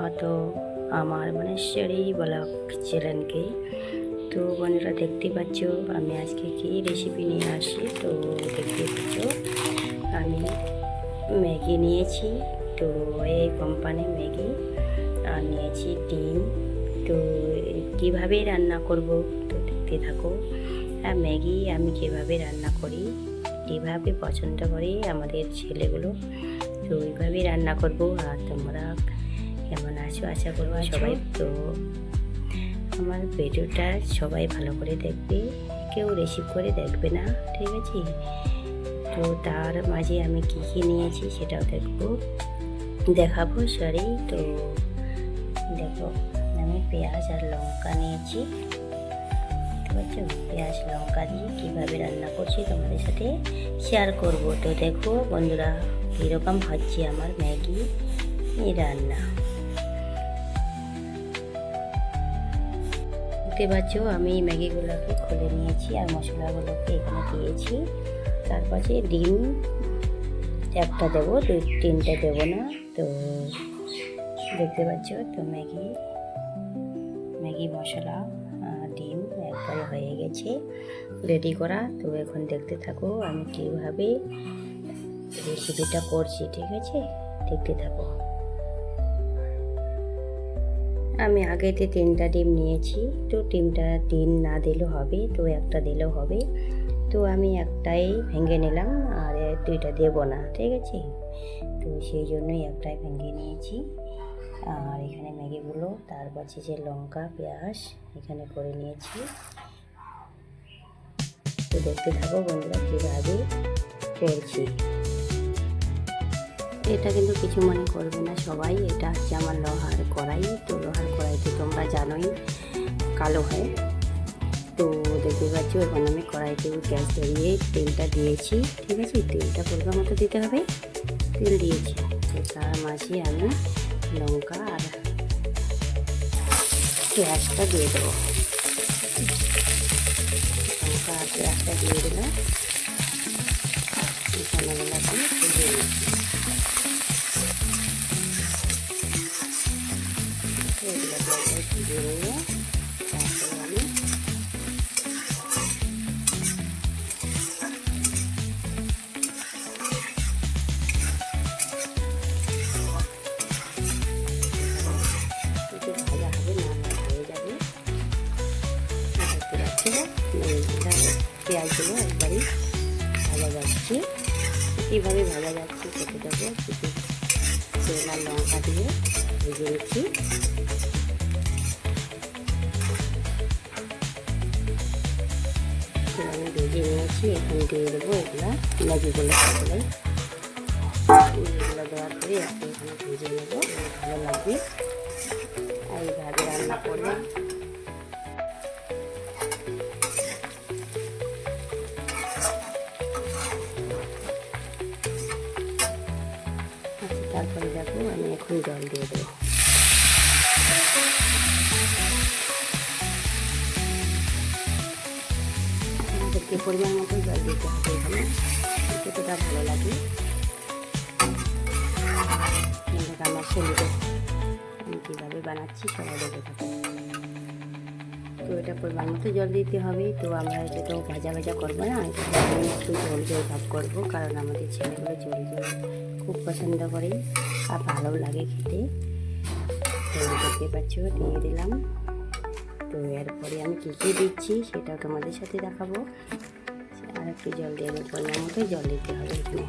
হয়তো আমার মানে সেরেই ব্লগ চ্যানেলকে তো বন্ধুরা দেখতে পাচ্ছ, আমি আজকে কি রেসিপি নিয়ে আসি? তো দেখতে পাচ্ছ, আমি ম্যাগি নিয়েছি। তো এই কোম্পানি ম্যাগি, আর নিয়েছি ডিম। তো কীভাবে রান্না করব? তো দেখতে থাকো। আর ম্যাগি আমি কীভাবে রান্না করি? কীভাবে পছন্দ করি আমাদের ছেলেগুলো? তো ওইভাবেই রান্না করব। আর তোমরা আছো আশা করব সবাই। তো আমার ভিডিওটা সবাই ভালো করে দেখবে কেউ রিসিভ করে দেখবে না ঠিক আছে? তো তার মাঝে আমি কী কী নিয়েছি সেটাও দেখব। দেখাবো সরি তো দেখো আমি পেঁয়াজ আর লঙ্কা নিয়েছি। পাচ্ছ? পেঁয়াজ লঙ্কা দিয়ে কীভাবে রান্না করছি তোমাদের সাথে শেয়ার করব। তো দেখো বন্ধুরা কীরকম হচ্ছে আমার ম্যাগি রান্না। দেখতে পাচ্ছ, আমি ম্যাগিগুলোকে খুলে নিয়েছি আর মশলাগুলোকে এখানে দিয়েছি। তার পাশে ডিম, একটা দেবো দুই তিনটে দেবো না, তো দেখতে পাচ্ছ, তো ম্যাগি ম্যাগি মশলা ডিম একবারে হয়ে গেছে। রেডি করা, তো এখন দেখতে থাকো আমি কীভাবে রেসিপিটা করছি, ঠিক আছে? দেখতে থাকো। আমি আগেতে তিনটা ডিম নিয়েছি, তো ডিমটা তিন না দিলেও হবে, তো একটা দিলেও হবে। তো আমি একটাই ভেঙে নিলাম, আর দুইটা দেব না, ঠিক আছে? তো সেই জন্যই একটাই ভেঙে নিয়েছি। আর এখানে ম্যাগিগুলো, তার পাশে যে লঙ্কা, পেঁয়াজ, এখানে করে নিয়েছি। তো দেখতে থাকো বন্ধুরা, কীভাবে করছি এটা কিন্তু কিছু মনে করবে না সবাই, এটা হচ্ছে আমার লোহার কড়াই। তো লোহার কড়াইতে তোমরা জানোই, কালো হয়। তো দেখতে পাচ্ছ, এখন আমি কড়াইতে গ্যাস ধরিয়ে তেলটা দিয়েছি, ঠিক আছে? তেলটা পরিমাণ মতো দিতে হবে। তেল দিয়েছি। তো তার মাঝে আমি লঙ্কা আর পেঁয়াজটা দিয়ে দেবো। লঙ্কা আর পেঁয়াজটা দিয়ে দিলাম। মশলাগুলোকে ভেজে ভেজে নিয়ে তারপরে আমি একটু পেঁয়াজগুলো একবারই ভাজা যাচ্ছে কীভাবে ভাজা যাচ্ছে সেটা দেবো কিছু তেল আর লঙ্কা দিয়ে ভেজে নিচ্ছি তো আমি ভেজে নিয়েছি এখন দিয়ে দেবো এগুলো ম্যাগিগুলো সেগুলো এগুলো দেওয়ার পরে একটু এখানে ভেজে নেব ভালো লাগবে আর এইভাবে রান্না করলে তারপরে দেখো আমি এখন জল দিয়ে দেবো। আমাদেরকে পরিমাণ মতো জল দিতে হবে এখানে। যতটা ভালো লাগে। আমার ছেলেকে আমি কীভাবে বানাচ্ছি সবাই দেখে থাকো তো এটা পরিমাণ মতো জল দিতে হবে। তো আমরা এটা তো ভাজা ভাজা করব না, আমি একটু ঝোল ঝোল ভাব করব, কারণ আমাদের ছেলেগুলো জল ঝোল খুব পছন্দ করে। আর ভালো লাগে খেতে। তো দেখতে পাচ্ছ, দিয়ে দিলাম। তো এরপরে আমি কী কী দিচ্ছি সেটাও তোমাদের সাথে দেখাবো। আর একটু জল দিয়ে দেবো পরিমাণ মতো জল দিতে হবে এখানে।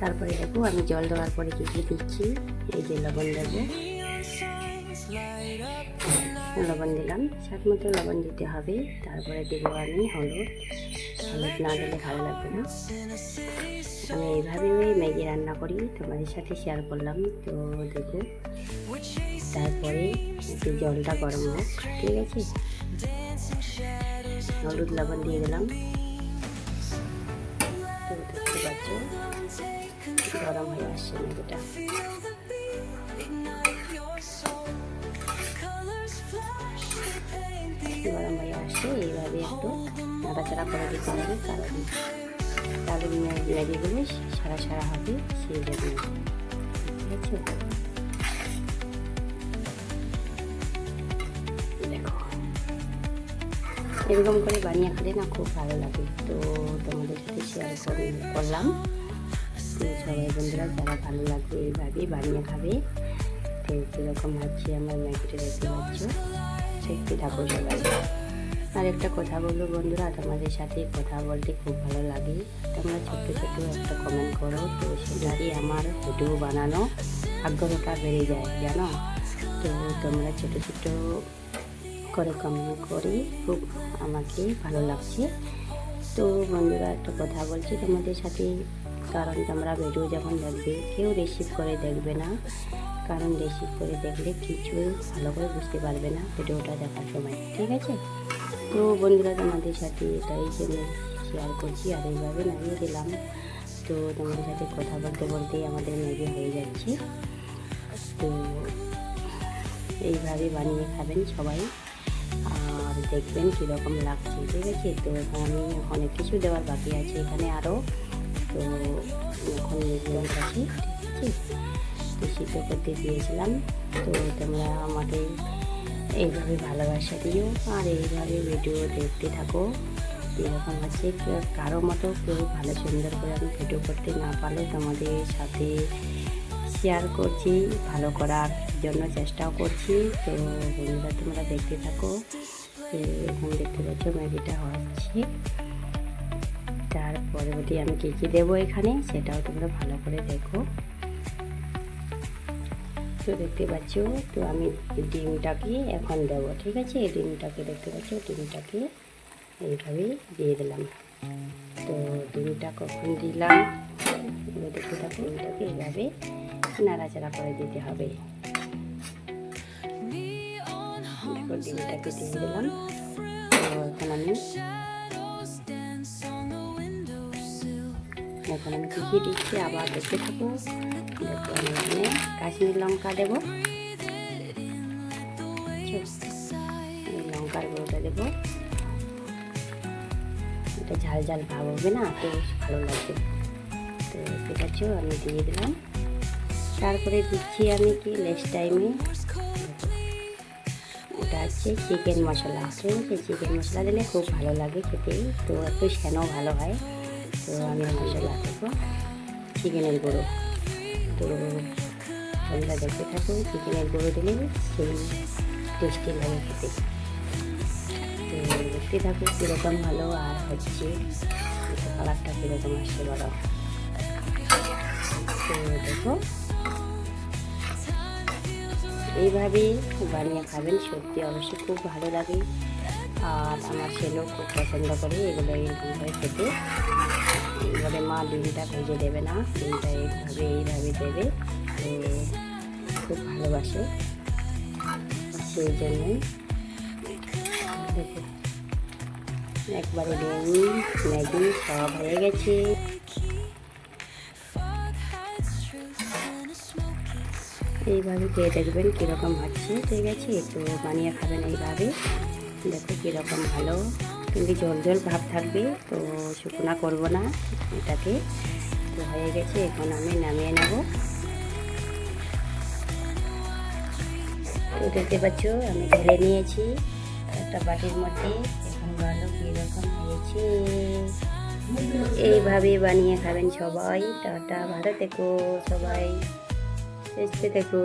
তারপরে দেখো আমি জল দেওয়ার পরে কী কী দিচ্ছি, এই যে লবণ দেবো। লবণ দিলাম, স্বাদ মতো লবণ দিতে হবে। তারপরে দেবো আমি হলুদ। হলুদ না দিলে ভালো লাগবে না। আমি এইভাবে ম্যাগি রান্না করি, তোমাদের সাথে শেয়ার করলাম। তো দেখো তারপরে একটু জলটা গরম হোক, ঠিক আছে? হলুদ লবণ দিয়ে দিলাম। গরম হয়ে আসছে ম্যাগিটা গরম এইভাবে করে দিতে সারা সারা হবে, সেই জন্য। ঠিক আছে? এরকম করে বানিয়ে খেলে না খুব ভালো লাগে। তো তোমাদের সাথে শেয়ার করে করলাম। সবাই বন্ধুরা, যারা ভালো লাগবে এইভাবেই বানিয়ে খাবে। তো কীরকম হচ্ছে আমার ম্যাগিটা দেখতে পাচ্ছ। দেখতে থাকো সবাই। আর একটা কথা বলব বন্ধুরা, তোমাদের সাথে কথা বলতে খুব ভালো লাগে। তোমরা ছোট্ট ছোট্ট একটা কমেন্ট করো, তো সেটারই আমার ভিডিও বানানো আগ্রহটা বেড়ে যায়, জানো? তো তোমরা ছোট ছোট করে কমেন্ট করি। খুব আমাকে ভালো লাগছে। তো বন্ধুরা, একটা কথা বলছি তোমাদের সাথে। কারণ তোমরা ভিডিও যখন দেখবে, কেউ রিসিভ করে দেখবে না। কারণ রিসিভ করে দেখলে কিছুই ভালো করে বুঝতে পারবে না ভিডিওটা দেখার সময়, ঠিক আছে? তো বন্ধুরা, তোমাদের সাথে এটাই জন্য শেয়ার করছি। আর এইভাবে নামিয়ে দিলাম। তো তোমাদের সাথে কথা বলতে বলতে আমাদের ম্যাগি হয়ে যাচ্ছে। তো এইভাবে বানিয়ে খাবেন সবাই। দেখবেন কীরকম লাগছে। ঠিক আছে? তো এখন আমি অনেক কিছু দেওয়ার বাকি আছে এখানে আরও। তো এখন আছে, ঠিক তো সিদ্ধ করতে দিয়েছিলাম। তো তোমরা আমাকে এইভাবে ভালোবাসা দিও আর এইভাবে ভিডিও দেখতে থাকো। এরকম আছে কারও মতো কেউ ভালো সুন্দর করে আমি ভিডিও করতে না পারলে তোমাদের সাথে শেয়ার করছি, ভালো করার জন্য চেষ্টাও করছি। তো বন্ধুরা, তোমরা দেখতে থাকো। এখন দেখতে পাচ্ছ, ম্যাগিটা হচ্ছে। তার পরবর্তী আমি কী কী দেবো এখানে? সেটাও তোমরা ভালো করে দেখো। তো দেখতে পাচ্ছ, তো আমি ডিমটাকে এখন দেবো, ঠিক আছে? ডিমটাকে দেখতে পাচ্ছ, ডিমটাকে এইভাবে দিয়ে দিলাম। তো ডিমটা কখন দিলাম? দেখতে থাকো, ডিমটাকে এইভাবে নাড়াচাড়া করে দিতে হবে। দেখো ডিমটাকে দিয়ে দিলাম তো এখন আমি এখন আমি কী দিচ্ছি আবার দেখতে থাকো। দেখো আমি এখানে কাশ্মীর লঙ্কা দেবো। লঙ্কার গুঁড়োটা দেবো। এটা ঝাল ঝাল ভাব হবে না? তো ভালো লাগবে। তো ঠিক আছে আমি দিয়ে দিলাম। তারপরে দিচ্ছি আমি কি নেক্সট টাইমে? হচ্ছে চিকেন মশলা। আছে চিকেন মশলা দিলে খুব ভালো লাগে খেতে। তো একটু সেনও ভালো হয়। তো আমি মশলা দেবো। চিকেনের গুঁড়ো। তো তোমরা দেখতে থাকো, চিকেনের গুঁড়ো দিলে সেই টেস্টি লাগে খেতে। তো দেখতে থাকো কীরকম ভালো আর হচ্ছে কালারটা কীরকম আসছে বলো। তো দেখো। এইভাবেই বানিয়ে খাবেন, সত্যি অবশ্যই খুব ভালো লাগে। আর আমার ছেলেও খুব পছন্দ করে এগুলো এরকম করে খেতে। এবারে মা ডিমটা ভেজে দেবে না ডিমটা এইভাবে এইভাবে দেবে। খুব ভালোবাসে। সেই জন্যই একবারে ডিম ম্যাগি সব হয়ে গেছে। এইভাবে খেয়ে দেখবেন কীরকম হচ্ছে। ঠিক আছে, একটু বানিয়ে খাবেন এইভাবে। দেখো কীরকম ভালো। কিন্তু জল জল ভাব থাকবে, তো শুকনা করব না এটাকে। তো হয়ে গেছে, এখন আমি নামিয়ে নেব। তো দেখতে পাচ্ছ, আমি ঢেলে নিয়েছি একটা বাটির মধ্যে। এখন ভালো কীরকম হয়েছে। এইভাবে বানিয়ে খাবেন সবাই। টাটা, ভালো থেকো সবাই। সুস্থ থেকো